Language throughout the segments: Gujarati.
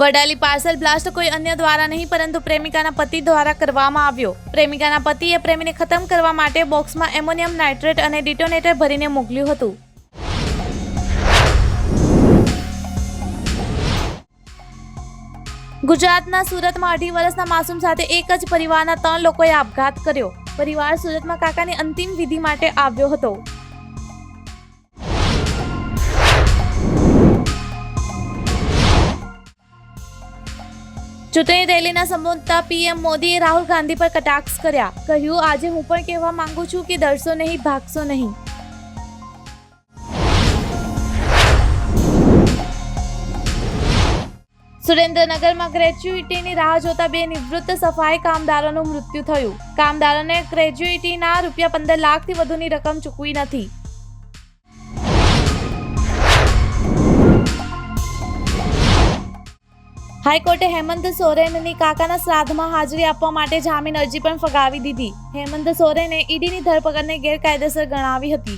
વડાલી પાર્સલ બ્લાસ્ટ કોઈ અન્ય દ્વારા નહીં, પરંતુ પ્રેમિકાના પતિ દ્વારા કરવામાં આવ્યો. પ્રેમિકાના પતિએ પ્રેમીને ખતમ કરવા માટે બોક્સમાં એમોનિયમ નાઇટ્રેટ અને ડિટોનેટર ભરીને મોકલ્યું હતું. ગુજરાતના સુરતમાં અઢી વર્ષના માસૂમ સાથે એક જ પરિવારના ત્રણ લોકોએ આપઘાત કર્યો. પરિવાર સુરતમાં કાકાની અંતિમ વિધિ માટે આવ્યો હતો. ચૂંટણી રેલીના સંબોધતા પીએમ મોદીએ રાહુલ ગાંધી પર કટાક્ષ કર્યા. કહ્યું, આજે હું પણ કહેવા માંગુ છું કે ડરશો નહીં, ભાગશો નહીં. સુરેન્દ્રનગરમાં ગ્રેજ્યુઇટીની રાહ જોતા બે નિવૃત્ત સફાઈ કામદારોનું મૃત્યુ થયું. કામદારોને ગ્રેજ્યુઇટીના રૂપિયા પંદર લાખથી વધુની રકમ ચૂકવી નથી. હાઈકોર્ટે હેમંત સોરેનની કાકાના શ્રાદ્ધમાં હાજરી આપવા માટે જામીન અરજી પણ ફગાવી દીધી. હેમંત સોરેને ઈડીની ધરપકડને ગેરકાયદેસર ગણાવી હતી.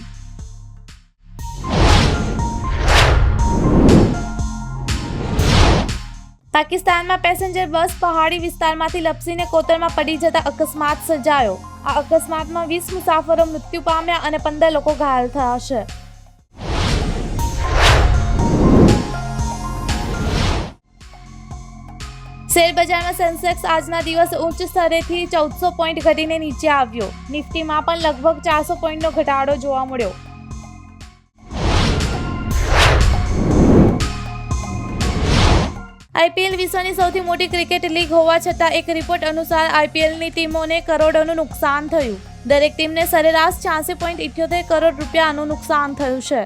પાકિસ્તાનમાં પેસેન્જર બસ પહાડી વિસ્તારમાંથી લપસીને કોતરમાં પડી જતા અકસ્માત સર્જાયો. આ અકસ્માતમાં વીસ મુસાફરો મૃત્યુ પામ્યા અને પંદર લોકો ઘાયલ થયા છે. શેર બજારમાં સેન્સેક્સ આજના દિવસે ઉચ્ચ સ્તરેથી ચૌદસો પોઈન્ટ ઘટીને નીચે આવ્યો. નિફ્ટીમાં પણ લગભગ ચારસો પોઈન્ટનો ઘટાડો જોવા મળ્યો. આઈપીએલ વિશ્વની સૌથી મોટી ક્રિકેટ લીગ હોવા છતાં એક રિપોર્ટ અનુસાર આઈપીએલની ટીમોને કરોડોનું નુકસાન થયું. દરેક ટીમને સરેરાશ છ્યાસી પોઈન્ટ ઇઠ્યોતેર કરોડ રૂપિયાનું નુકસાન થયું છે.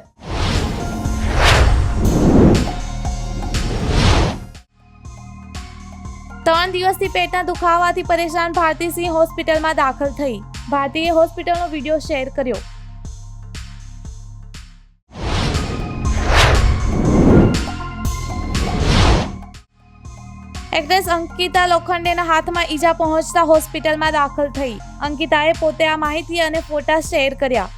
ત્રણ દિવસથી પેટના દુખાવાથી પરેશાન ભારતી સિંહ હોસ્પિટલમાં દાખલ થઈ. ભારતીએ હોસ્પિટલનો વીડિયો શેર કર્યો. એક્ટ્રેસ અંકિતા લોખંડેના હાથમાં ઈજા પહોંચતા હોસ્પિટલમાં દાખલ થઈ. અંકિતાએ પોતે આ માહિતી અને ફોટા શેર કર્યા.